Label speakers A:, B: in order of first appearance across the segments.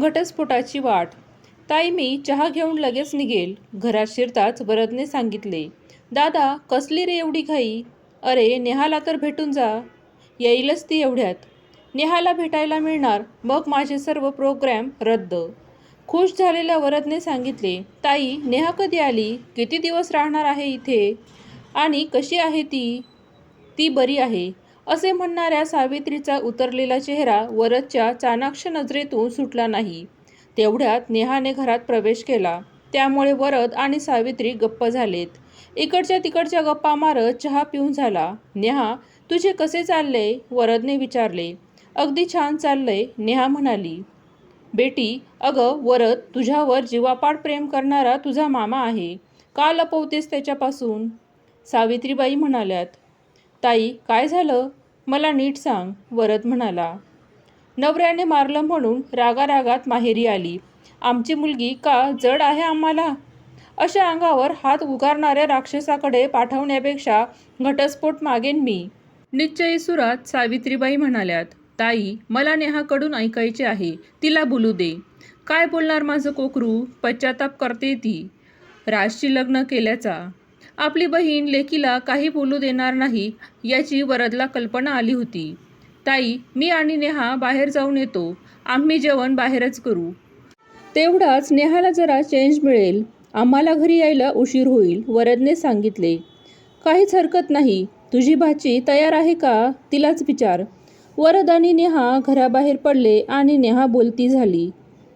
A: घटस्फोटाची वाट. ताई मी चहा घेऊन लगेच निघेल घरात शिरताच वरदने सांगितले. दादा कसली रे एवढी घाई? अरे नेहाला तर भेटून जा. येईलच ती एवढ्यात. नेहाला भेटायला मिळणार. मग माझे सर्व प्रोग्रॅम रद्द. खुश झालेल्या वरदने सांगितले ताई नेहा कधी आली? किती दिवस राहणार आहे इथे? आणि कशी आहे ती? ती बरी आहे. असे म्हणणाऱ्या सावित्रीचा उतरलेला चेहरा वरदच्या चाणाक्ष नजरेतून सुटला नाही. तेवढ्यात नेहाने घरात प्रवेश केला. त्यामुळे वरद आणि सावित्री गप्प झालेत. इकडच्या तिकडच्या गप्पा मारत चहा पिऊन झाला. नेहा तुझे कसे चालले? वरदने विचारले. अगदी छान चाललंय नेहा म्हणाली. बेटी अगं वरद तुझ्यावर जीवापाड प्रेम करणारा तुझा मामा आहे. का लपवतेस त्याच्यापासून? सावित्रीबाई म्हणाल्यात. ताई काय झालं? मला नीट सांग वरद म्हणाला. नवऱ्याने मारलं म्हणून रागारागात माहेरी आली. आमची मुलगी का जड आहे आम्हाला? अशा अंगावर हात उगारणाऱ्या राक्षसाकडे पाठवण्यापेक्षा घटस्फोट मागेन मी. निश्चयी सुरात सावित्रीबाई म्हणाल्यात ताई मला नेहाकडून ऐकायचे आहे. तिला बोलू दे. काय बोलणार माझं कोकरू? पश्चाताप करते ती. राजशी लग्न केल्याचा आपली बहीण लेकीला काही बोलू देणार नाही याची वरदला कल्पना आली होती. ताई मी आणि नेहा बाहेर जाऊन येतो. आम्ही जेवण बाहेरच करू. तेवढाच नेहाला जरा चेंज मिळेल. आम्हाला घरी यायला उशीर होईल वरदने सांगितले. काहीच हरकत नाही. तुझी भाची तयार आहे का? तिलाच विचार. वरद आणि नेहा घराबाहेर पडले आणि नेहा बोलती झाली.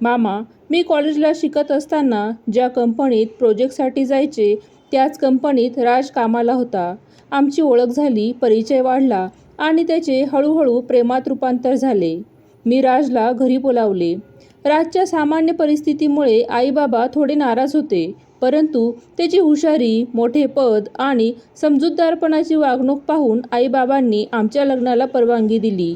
A: मामा मी कॉलेजला शिकत असताना ज्या कंपनीत प्रोजेक्टसाठी जायचे त्याच कंपनीत राज कामाला होता. आमची ओळख झाली परिचय वाढला आणि त्याचे हळूहळू प्रेमात रूपांतर झाले. मी राजला घरी बोलावले. राजच्या सामान्य परिस्थितीमुळे आईबाबा थोडे नाराज होते परंतु त्याची हुशारी मोठे पद आणि समजूतदारपणाची वागणूक पाहून आईबाबांनी आमच्या लग्नाला परवानगी दिली.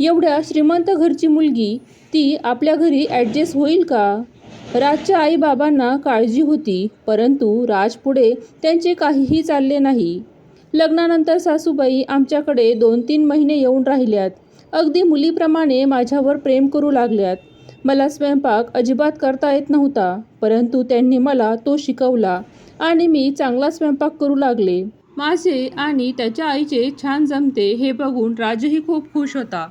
A: एवढ्या श्रीमंत घरची मुलगी ती आपल्या घरी ॲडजस्ट होईल का? राजच्या आईबाबांना काळजी होती परंतु राज पुढे त्यांचे काहीही चालले नाही. लग्नानंतर सासूबाई आमच्याकडे दोन तीन महिने येऊन राहिल्यात. अगदी मुलीप्रमाणे माझ्यावर प्रेम करू लागल्यात. मला स्वयंपाक अजिबात करता येत नव्हता परंतु त्यांनी मला तो शिकवला आणि मी चांगला स्वयंपाक करू लागले. माझे आणि त्याच्या आईचे छान जमते हे बघून राजही खूप खुश होता.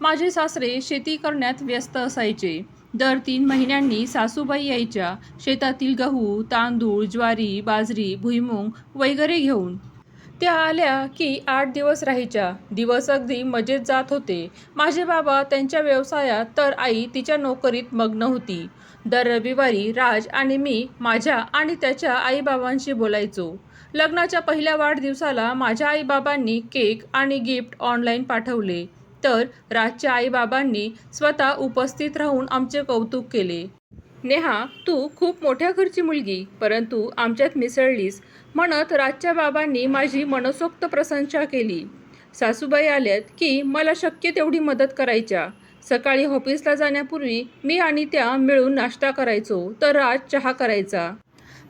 A: माझे सासरे शेती करण्यात व्यस्त असायचे. दर तीन महिन्यांनी सासूबाई यायच्या शेतातील गहू तांदूळ ज्वारी बाजरी भुईमुंग वगैरे घेऊन. त्या आल्या की आठ दिवस राहायच्या. दिवस अगदी मजेत जात होते. माझे बाबा त्यांच्या व्यवसायात तर आई तिच्या नोकरीत मग्न होती. दर रविवारी राज आणि मी माझ्या आणि त्याच्या आईबाबांशी बोलायचो. लग्नाच्या पहिल्या वाढदिवसाला माझ्या आईबाबांनी केक आणि गिफ्ट ऑनलाईन पाठवले. तर राजच्या आईबाबांनी स्वतः उपस्थित राहून आमचे कौतुक केले. नेहा तू खूप मोठ्या घरची मुलगी परंतु आमच्यात मिसळलीस म्हणत राजच्या बाबांनी माझी मनसोक्त प्रशंसा केली. सासूबाई आल्यात की मला शक्य तेवढी मदत करायच्या. सकाळी ऑफिसला जाण्यापूर्वी मी आणि त्या मिळून नाश्ता करायचो तर राज चहा करायचा.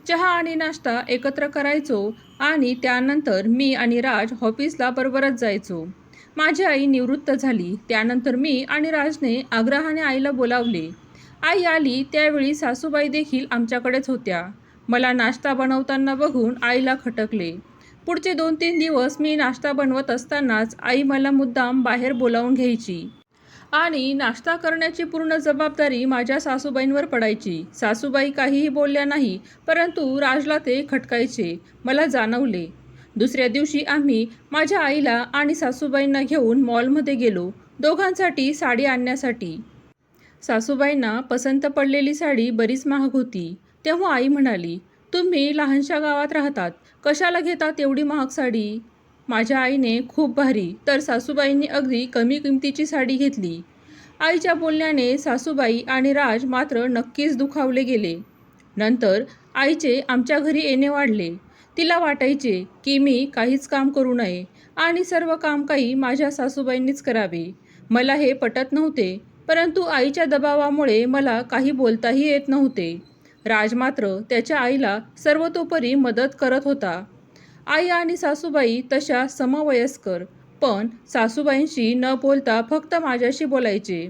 A: चहा आणि नाश्ता एकत्र करायचो आणि त्यानंतर मी आणि राज ऑफिसला बरोबरच जायचो. माझी आई निवृत्त झाली. त्यानंतर मी आणि राजने आग्रहाने आईला बोलावले. आई आली त्यावेळी सासूबाई देखील आमच्याकडेच होत्या. मला नाश्ता बनवताना बघून आईला खटकले. पुढचे दोन तीन दिवस मी नाश्ता बनवत असतानाच आई मला मुद्दाम बाहेर बोलावून घ्यायची आणि नाश्ता करण्याची पूर्ण जबाबदारी माझ्या सासूबाईंवर पडायची. सासूबाई काहीही बोलल्या नाही परंतु राजला ते खटकायचे. मला जाणवले. दुसऱ्या दिवशी आम्ही माझ्या आईला आणि सासूबाईंना घेऊन मॉलमध्ये गेलो. दोघांसाठी साडी आणण्यासाठी. सासूबाईंना पसंत पडलेली साडी बरीच महाग होती. तेव्हा आई म्हणाली तुम्ही लहानशा गावात राहतात. कशाला घेतात एवढी महाग साडी? माझ्या आईने खूप भारी. तर सासूबाईंनी अगदी कमी किमतीची साडी घेतली. आईच्या बोलण्याने सासूबाई आणि राज मात्र नक्कीच दुखावले गेले. नंतर आईचे आमच्या घरी येणे वाढले. तिला वाटायचे की मी काहीच काम करू नये आणि सर्व काम काही माझ्या सासूबाईंनीच करावे. मला हे पटत नव्हते परंतु आईच्या दबावामुळे मला काही बोलताही येत नव्हते. राज मात्र त्याच्या आईला सर्वतोपरी मदत करत होता. आई आणि सासूबाई तशा समवयस्कर पण सासूबाईंशी न बोलता फक्त माझ्याशी बोलायचे.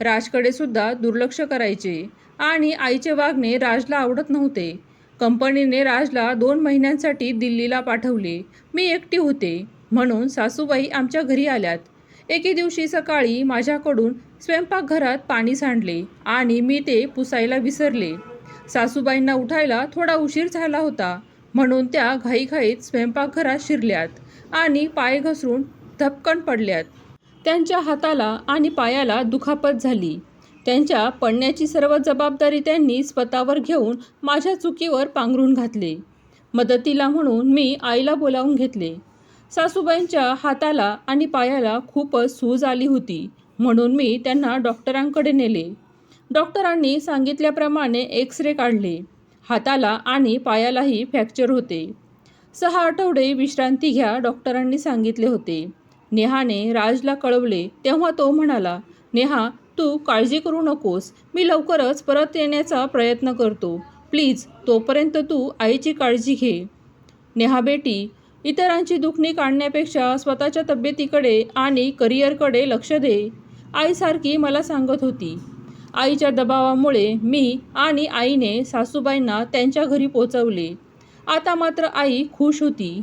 A: राजकडे सुद्धा दुर्लक्ष करायचे आणि आईचे वागणे राजला आवडत नव्हते. कंपनीने राजला दोन महिन्यांसाठी दिल्लीला पाठवले. मी एकटी होते. म्हणून सासूबाई आमच्या घरी आल्यात. एके दिवशी सकाळी माझ्याकडून स्वयंपाकघरात पाणी सांडले आणि मी ते पुसायला विसरले. सासूबाईंना उठायला थोडा उशीर झाला होता. म्हणून त्या घाईघाईत स्वयंपाकघरात शिरल्यात आणि पाय घसरून धपकन पडल्यात. त्यांच्या हाताला आणि पायाला दुखापत झाली. त्यांच्या पडण्याची सर्व जबाबदारी त्यांनी स्वतःवर घेऊन माझ्या चुकीवर पांघरून घातले. मदतीला म्हणून मी आईला बोलावून घेतले. सासूबाईंच्या हाताला आणि पायाला खूपच सूज आली होती म्हणून मी त्यांना डॉक्टरांकडे नेले. डॉक्टरांनी सांगितल्याप्रमाणे एक्स रे काढले. हाताला आणि पायालाही फ्रॅक्चर होते. सहा आठवडे विश्रांती घ्या डॉक्टरांनी सांगितले होते. नेहाने राजला कळवले तेव्हा तो म्हणाला नेहा तू काळजी करू नकोस. मी लवकरच परत येण्याचा प्रयत्न करतो. प्लीज तोपर्यंत तू आईची काळजी घे. नेहा बेटी इतरांची दुखणी काढण्यापेक्षा स्वतःच्या तब्येतीकडे आणि करिअरकडे लक्ष दे. आईसारखी मला सांगत होती. आईच्या दबावामुळे मी आणि आईने सासूबाईंना त्यांच्या घरी पोचवले. आता मात्र आई खुश होती.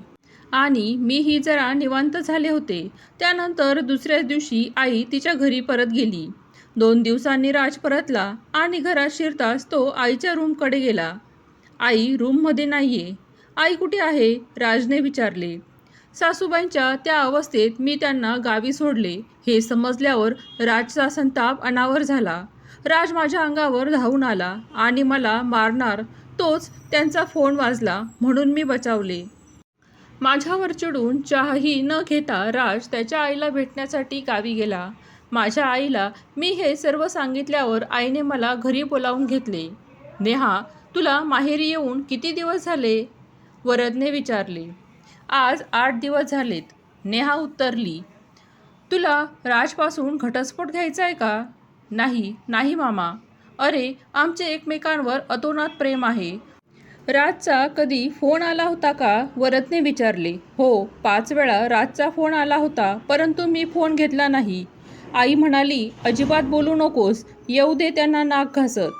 A: आणि मीही जरा निवांत झाले होते. त्यानंतर दुसऱ्याच दिवशी आई तिच्या घरी परत गेली. दोन दिवसांनी राज परतला आणि घरात शिरताच तो आईच्या रूमकडे गेला. आई रूममध्ये नाही आहे आई कुठे आहे? राजने विचारले. सासूबाईंच्या त्या अवस्थेत मी त्यांना गावी सोडले. हे समजल्यावर राजचा संताप अनावर झाला. राज माझ्या अंगावर धावून आला आणि मला मारणार तोच त्यांचा फोन वाजला म्हणून मी बचावले. माझ्यावर चिडून चहाही न घेता राज त्याच्या आईला भेटण्यासाठी गावी गेला. माझ्या आईला मी हे सर्व सांगितल्यावर आईने मला घरी बोलावून घेतले. नेहा तुला माहेरी येऊन किती दिवस झाले? वरदने विचारले. आज आठ दिवस झालेत. नेहा उत्तरली. तुला राजपासून घटस्फोट घ्यायचा आहे का? नाही नाही मामा. अरे आमचे एकमेकांवर अतोनात प्रेम आहे. राजचा कधी फोन आला होता का? वरदने विचारले. हो पाच वेळा राजचा फोन आला होता परंतु मी फोन घेतला नाही. आई म्हणाली अजिबात बोलू नकोस येऊ दे त्यांना नाक घासत.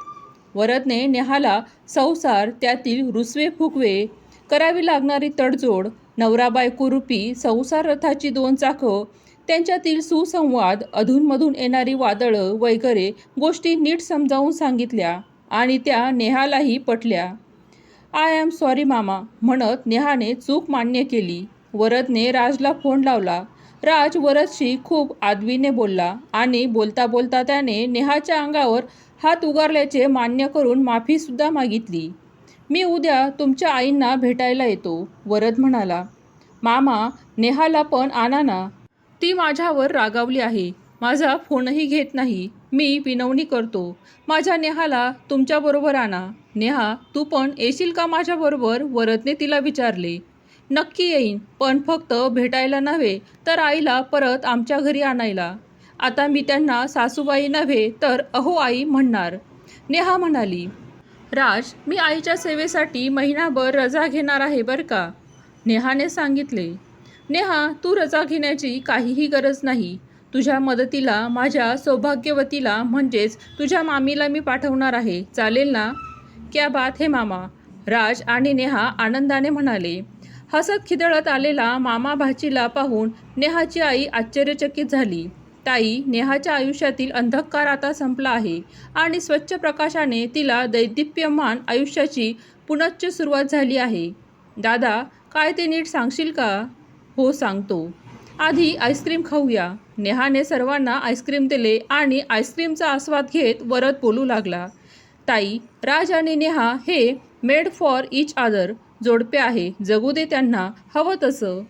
A: वरदने नेहाला संसार त्यातील रुसवे फुकवे करावी लागणारी तडजोड नवरा बायको संसार रथाची दोन चाकं त्यांच्यातील सुसंवाद अधूनमधून येणारी वादळं वगैरे गोष्टी नीट समजावून सांगितल्या आणि त्या नेहालाही पटल्या. आय एम सॉरी मामा म्हणत नेहाने चूक मान्य केली. वरदने राजला फोन लावला. राज वरदशी खूप आदवीने बोलला आणि बोलता बोलता त्याने नेहाच्या अंगावर हात उगारल्याचे मान्य करून माफीसुद्धा मागितली. मी उद्या तुमच्या आईंना भेटायला येतो वरद म्हणाला. मामा नेहाला पण आणा ना. ती माझ्यावर रागावली आहे. माझा फोनही घेत नाही. मी विनवणी करतो. माझ्या नेहाला तुमच्याबरोबर आणा. नेहा तू पण येशील का माझ्याबरोबर? वरदने तिला विचारले. नक्की येईन पण फक्त भेटायला नव्हे तर आईला परत आमच्या घरी आणायला. आता मी त्यांना सासूबाई नव्हे तर अहो आई म्हणणार. नेहा म्हणाली राज मी आईच्या सेवेसाठी महिनाभर रजा घेणार आहे बरं का? नेहाने सांगितले नेहा तू रजा घेण्याची काहीही गरज नाही. तुझ्या मदतीला माझ्या सौभाग्यवतीला म्हणजेच तुझ्या मामीला मी पाठवणार आहे. चालेल ना? क्या बात हे मामा. राज आणि नेहा आनंदाने म्हणाले हसत खिदळत आलेला मामा भाचीला पाहून नेहाची आई आश्चर्यचकित झाली. ताई नेहाच्या आयुष्यातील अंधकार आता संपला आहे आणि स्वच्छ प्रकाशाने तिला दैदिप्यमान आयुष्याची पुनश्च सुरुवात झाली आहे. दादा काय ते नीट सांगशील का? हो सांगतो. आधी आईस्क्रीम खाऊया. नेहाने सर्वांना आईस्क्रीम दिले आणि आईस्क्रीमचा आस्वाद घेत वरद बोलू लागला. ताई राज आणि नेहा हे मेड फॉर इच अदर. जोडपे आहे जगू दे त्यांना हवं तसं.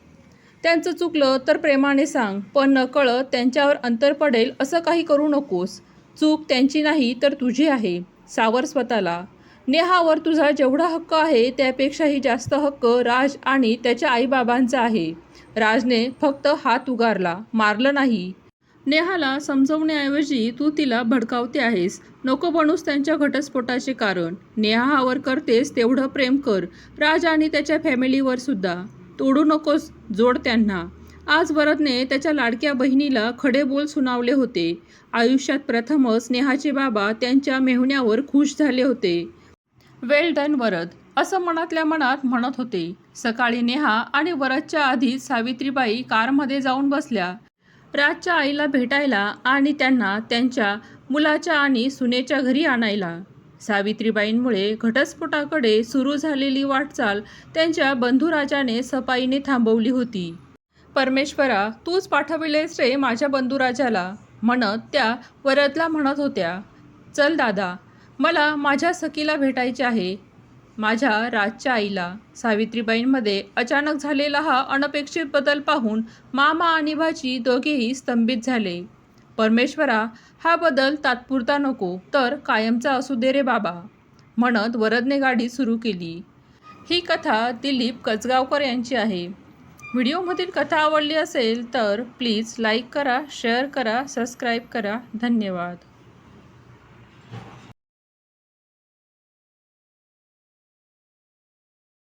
A: त्यांचं चुकलं तर प्रेमाने सांग पण नकळत त्यांच्यावर अंतर पडेल असं काही करू नकोस. चूक त्यांची नाही तर तुझी आहे सावर स्वतःला. नेहावर तुझा जेवढा हक्क आहे त्यापेक्षाही जास्त हक्क राज आणि त्याच्या आईबाबांचा आहे. राजने फक्त हात उगारला मारलं नाही. नेहाला समजवण्याऐवजी तू तिला भडकावते आहेस. नको बनूस त्यांच्या घटस्फोटाचे कारण. नेहावर करतेस तेवढं प्रेम कर. राज आणि त्याच्या फॅमिलीवर सुद्धा. तोडू नकोस जोड त्यांना. आज वरदने त्याच्या लाडक्या बहिणीला खडे बोल सुनावले होते. आयुष्यात प्रथमच नेहाचे बाबा त्यांच्या मेहुण्यावर खुश झाले होते. वेल डन वरद असं मनातल्या मनात म्हणत होते. सकाळी नेहा आणि वरदच्या आधी सावित्रीबाई कारमध्ये जाऊन बसल्या. राजच्या आईला भेटायला आणि त्यांना त्यांच्या मुलाच्या आणि सुनेच्या घरी आणायला. सावित्रीबाईंमुळे घटस्फोटाकडे सुरू झालेली वाटचाल त्यांच्या बंधुराजाने सफाईने थांबवली होती. परमेश्वरा तूच पाठविलेस रे माझ्या बंधुराजाला म्हणत त्या वरदला म्हणत होत्या. चल दादा मला माझ्या सखीला भेटायचे आहे. माझ्या राजच्या आईला सावित्रीबाईंमध्ये अचानक झालेला हा अनपेक्षित बदल पाहून मामा आणि भाची दोघेही स्तंभित झाले. परमेश्वरा हा बदल तात्पुरता नको तर कायमचा असू दे रे बाबा म्हणत वरदने गाडी सुरू केली. ही कथा दिलीप कचगावकर यांची आहे. व्हिडिओमधील कथा आवडली असेल तर प्लीज लाईक करा शेअर करा सबस्क्राईब करा. धन्यवाद.